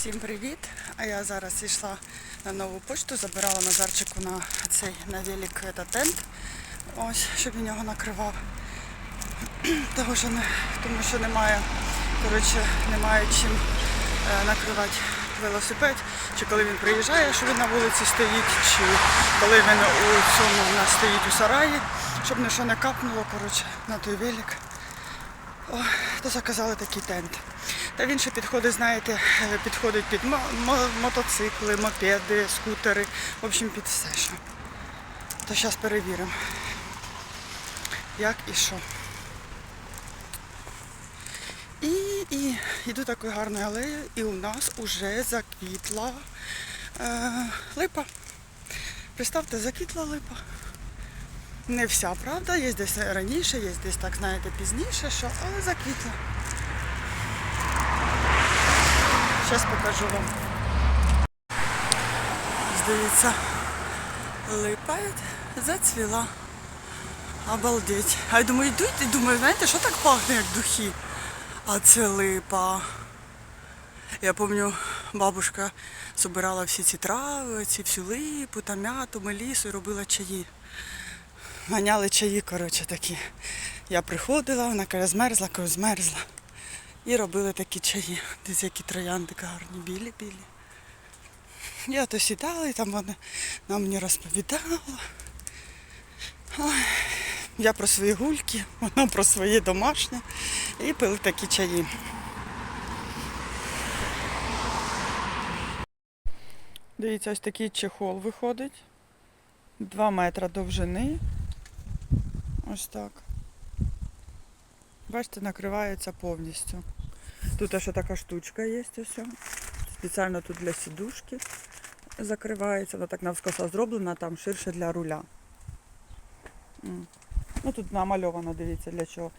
Всім привіт! А я зараз йшла на нову почту, забирала Назарчику на цей на велик тент. Ось, щоб він його накривав. Того, що не, тому що немає, коротше, немає чим е, накривати велосипед, чи коли він приїжджає, що він на вулиці стоїть, чи коли він у цьому у нас стоїть у сараї, щоб нічого не капнуло, коротше, на той велик. О, то заказали такий тент. Та він ще підходить, знаєте, е, підходить під мо- мо- мотоцикли, мопеди, скутери, в общем, під все, що. То зараз перевіримо, як і що. І, і йду такою гарною алеєю, і у нас уже заквітла е, липа. Представте, заквітла липа. Не вся, правда, є десь раніше, є десь так, знаєте, пізніше, що, але заквітла. Зараз покажу вам. Здається, липа зацвіла. Обалдеть. А я думаю, йду і думаю, знаєте, що так пахне, як духи? А це липа. Я пам'ятаю, бабушка збирала всі ці трави, ці всю липу, та м'яту, мелісу і робила чаї. Ганяли чаї, коротше, такі. Я приходила, вона каже, змерзла, кажу, змерзла. І робили такі чаї. Десь які троянди гарні, білі-білі. Я то сідала і там вона нам мені розповідала. Ой, я про свої гульки, вона про своє домашнє. І пили такі чаї. Дивіться, ось такий чехол виходить. Два метри довжини. Ось так. Бачите, накривається повністю. Тут ще така штучка є. Ось. Спеціально тут для сідушки закривається. Вона так навскоса зроблена, там ширше для руля. Ну тут намальовано, дивіться, для чого.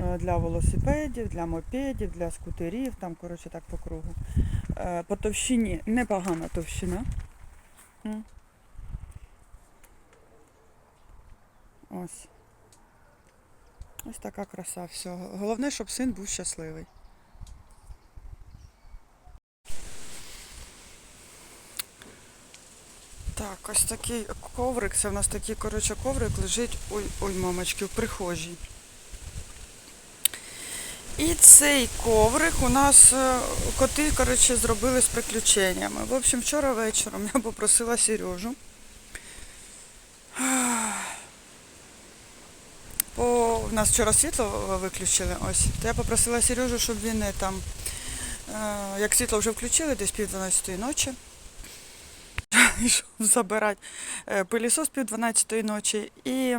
Е, Для велосипедів, для мопедів, для скутерів, там, коротше, так по кругу. Е, По товщині непогана товщина. Ось. Ось така краса всього. Головне, щоб син був щасливий. Так, ось такий коврик. Це в нас такий, коротше, коврик лежить ой, ой, мамочки, в прихожій. І цей коврик у нас е, коти, коротше, зробили з приключеннями. В общем, вчора вечором я попросила Сережу. По... У нас вчора світло виключили, ось. То я попросила Сережу, щоб він там, е, як світло вже включили, десь пів 12 ночі. Йшов забирати е, пилісос пів 12 ночі і.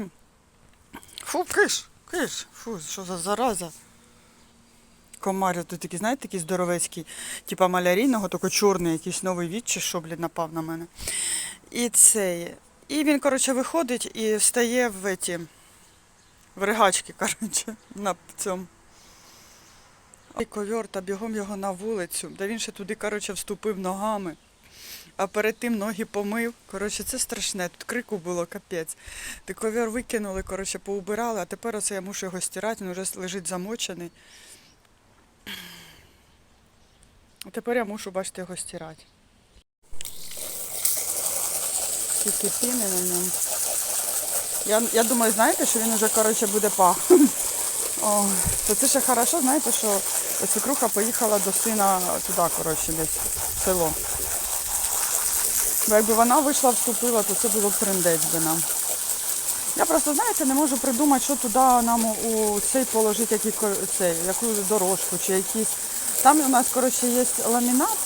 Фу, киш, киш, фу, що за зараза. Комар тут такий, знаєте, такий здоровецький, типа малярійного, тільки чорний якийсь новий від, чи що, блін, напав на мене. І цей. І він, коротше, виходить і встає в еті, в ригачки, коротше, на цьому. І ковер та бігом його на вулицю, де він ще туди, коротше, вступив ногами. А перед тим ноги помив. Коротше, це страшне. Тут крику було капець. Ти ковер викинули, коротше, поубирали, а тепер оце я мушу його стирати, він вже лежить замочений. А тепер я мушу, бачите, його стирати. Скільки піни на ньому. Я, я думаю, знаєте, що він вже, коротше, буде пахнути. О, то це ще хорошо, знаєте, що свекруха поїхала до сина туди, коротше, десь в село. Бо якби вона вийшла, вступила, то це було б трендець би нам. Я просто, знаєте, не можу придумати, що туди нам у цей положити, ко- цей, яку дорожку чи якісь. Там у нас, коротше, є ламінат,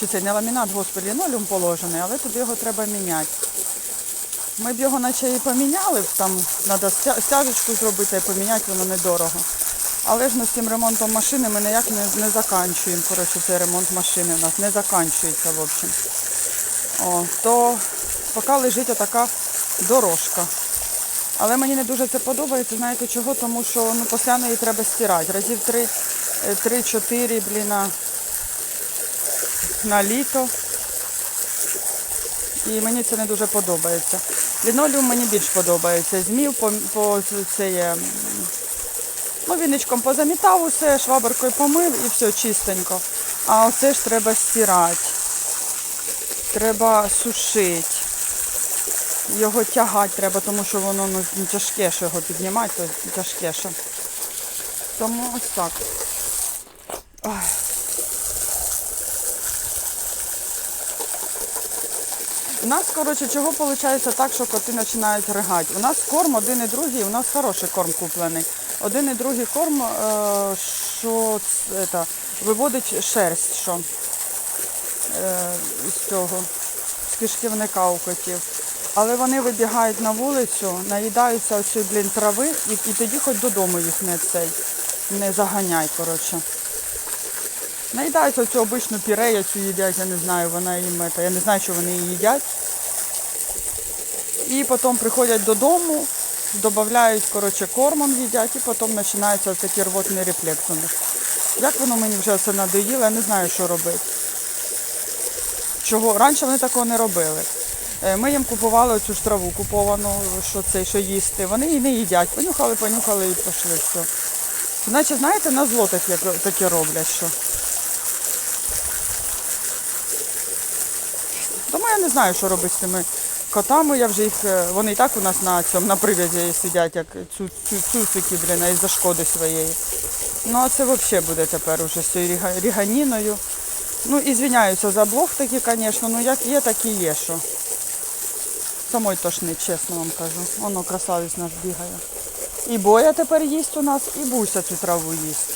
чи це не ламінат, господи, лінолеум положений, але туди його треба міняти. Ми б його наче і поміняли, там треба стяжечку зробити і поміняти, воно недорого. Але ж ми з цим ремонтом машини ми ніяк не, не заканчуємо. Коротше, цей ремонт машини у нас не заканчується, в общем. О, то поки лежить отака дорожка. Але мені не дуже це подобається, знаєте чого? Тому що ну, постійно її треба стирати. Разів три- е, три-чотири, блін, на, літо. І мені це не дуже подобається. Лінолеум мені більш подобається. Змів по, по це є, ну, віничком позамітав усе, шваберкою помив і все чистенько. А оце ж треба стирати. Треба сушити. Його тягати треба, тому що воно ну, тяжке, що його піднімати, то тяжке. Що. Тому ось так. Ой. У нас, коротше, чого виходить так, що коти починають ригати. У нас корм один і другий, у нас хороший корм куплений. Один і другий корм, е, що ц- это, виводить шерсть, що з цього, з кишківника у котів. Але вони вибігають на вулицю, наїдаються оцієї, блін, трави і, і тоді хоч додому їх не цей, не заганяй, коротше. Наїдаються цю обичну пірею, цю їдять, я не знаю, вона їм, я не знаю, що вони її їдять. І потім приходять додому, додають, коротше, кормом їдять, і потім починається такий рвотний рефлекс у них. Як воно мені вже це надоїло, я не знаю, що робити. Чого? Раніше вони такого не робили. Е, Ми їм купували цю ж траву куповану, що це, що їсти. Вони її не їдять. Понюхали, понюхали і пішли. Все. Значить, знаєте, на зло таке, таке роблять, що. Тому я не знаю, що робити з цими котами. Я вже їх, е, вони і так у нас на цьому на привязі сидять, як цю, цю, цуцики, блін, із-за шкоди своєї. Ну а це взагалі буде тепер уже з цією ріга- ріганіною. Ну, і звиняюся за блог такі, звісно, ну як є, так і є, що. Самой тошнить, чесно вам кажу. Воно красавець наш бігає. І боя тепер їсть у нас, і буся цю траву їсть.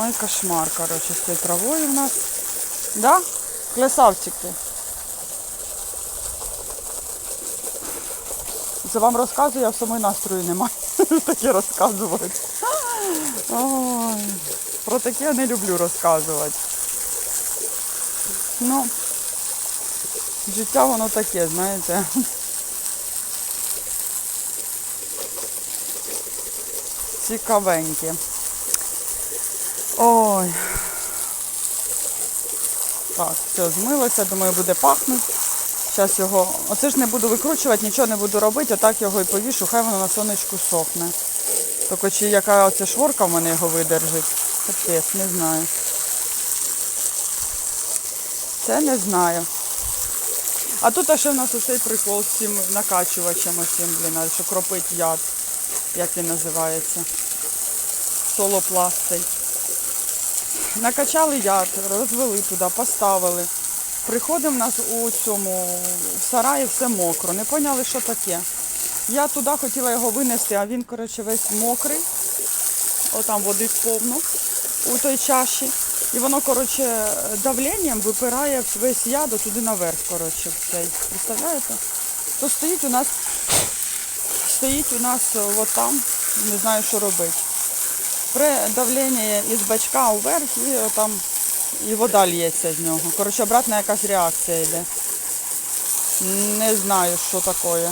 Ой, кошмар, коротше, з цією травою в нас. Да? Красавчики. Це вам розказую, а в самої настрою немає. Таке розказувати. Ой, про таке я не люблю розказувати. Ну, життя воно таке, знаєте. Цікавеньке. Ой. Так, все, змилося, думаю, буде пахнути. Зараз його. Оце ж не буду викручувати, нічого не буду робити, отак його і повішу, хай воно на сонечку сохне. Тільки чи яка оця шворка в мене його видержить. Капець, не знаю. Це не знаю. А тут ще в нас оцей прикол з цим накачувачем, оцим, блін, що кропить яд. Як він називається? Солопластий. Накачали яд, розвели туди, поставили. Приходимо в нас у цьому в сараї все мокро. Не поняли, що таке. Я туди хотіла його винести, а він, коротше, весь мокрий. Отам води повно у той чаші. І воно, коротше, давленням випирає весь яд туди наверх, коротше, в цей. Представляєте? То стоїть у нас, стоїть у нас от там, не знаю, що робити. При давлення із бачка вверх і там і вода лється з нього. Коротше, обратна якась реакція йде. Не знаю, що таке.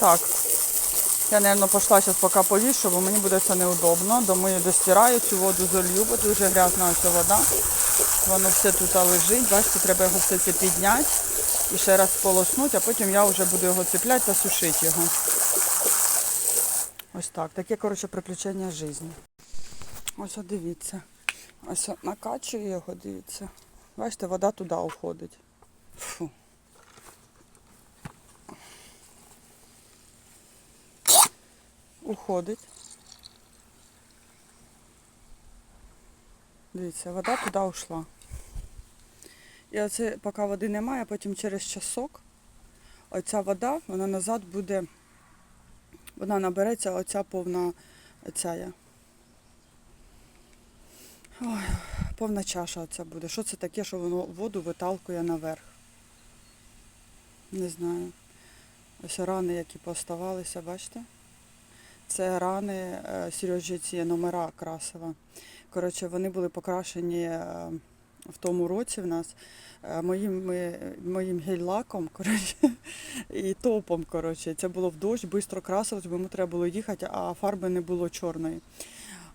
Так. Я, мабуть, пішла зараз поки повішу, бо мені буде це неудобно. Домию, достираю цю воду золью, бо дуже грязна ця вода. Воно все тут лежить. Бачите, треба його все це підняти і ще раз полоснути, а потім я вже буду його цепляти та сушити його. Ось так. Таке, коротше, приключення життя. Ось от дивіться. Ось накачую його, дивіться. Бачите, вода туди уходить. Фу. Уходить. Дивіться, вода туди ушла. І оце, поки води немає, потім через часок оця вода, вона назад буде, вона набереться оця повна ця. я. Ой, повна чаша оця буде. Що це таке, що воно воду виталкує наверх? Не знаю. Ось рани, які поставалися, бачите? Це рани е, Сережі номера Красова. Коротше, вони були покрашені е, в тому році в нас е, моїм, моїм гель-лаком коротше, і топом. Коротше. Це було в дощ, швидко красилось, бо йому треба було їхати, а фарби не було чорної.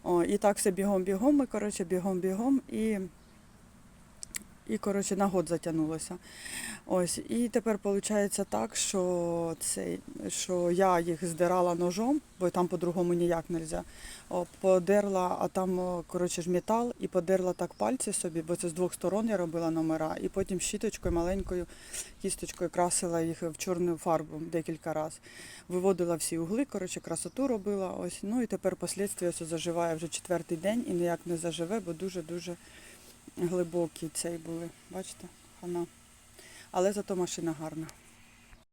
О, і так все бігом-бігом, ми коротше, бігом-бігом і, і коротше, на год затягнулося. Ось, і тепер виходить так, що, цей, що я їх здирала ножом, бо там по-другому ніяк не можна. Подерла, а там коротше, ж метал, і подерла так пальці собі, бо це з двох сторон я робила номера, і потім щіточкою маленькою кісточкою красила їх в чорну фарбу декілька разів. Виводила всі угли, коротше, красоту робила. Ось. Ну і тепер послідствия все заживає вже четвертий день і ніяк не заживе, бо дуже-дуже глибокі цей були. Бачите, хана. Але зато машина гарна.